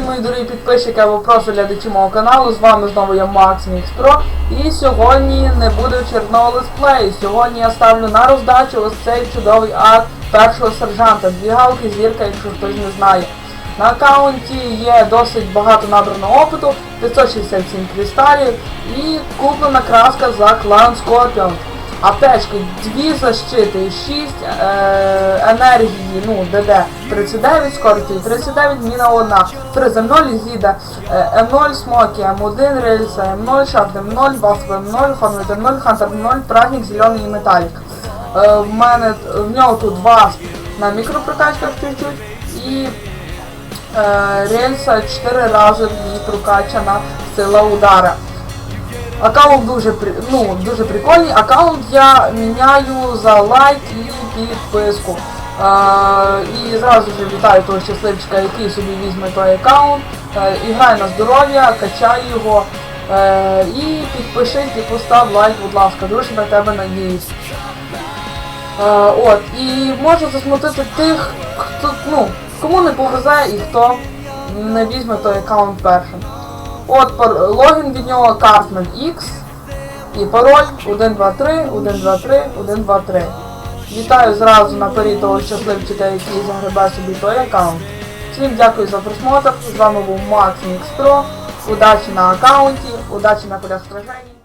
мої дорогі підписчики або просто глядачі мого каналу. З вами знову я Макс Мікс Про. І сьогодні не буде черного летсплею. Сьогодні я ставлю на роздачу ось цей чудовий арт першого сержанта. Дві галки зірка, якщо хтось не знає. На аккаунті є досить багато набраного опиту, 567 кристалів і куплена краска за клан Скорпіон. Аптечки, дві защити, 6 е, енергії, ну, ДД 39, скорості 39, міна 1, 3 з М0, Зіда, е, М0, Смокі, М1, Рельса, М0, Шарп М0, Баск М0, Фанвит М0, Хантер М0, Прагнік, Зелений і Металік. Е, в мене, в нього тут Васп на мікропрокачках чуть-чуть і е, рельса 4 рази ній прокачана сила удара. Аккаунт дуже ну, дуже прикольний. Аккаунт я міняю за лайк і підписку. Е, і зразу ж вітаю того щасливчика, який собі візьме той аккаунт. Е, і грай на здоров'я, качай його. Е, і підпишись і постав лайк, будь ласка, дуже на тебе надіюсь. Е, от, і може засмутити тих, хто, ну, кому не повезе і хто не візьме той аккаунт першим. От логін від нього Cartman X і пароль 123 123 123. Вітаю зразу наперед того щасливчика, який загребе собі той аккаунт. Всім дякую за просмотр. З вами був Макс Мікс. Удачі на аккаунті, удачі на полях сражень.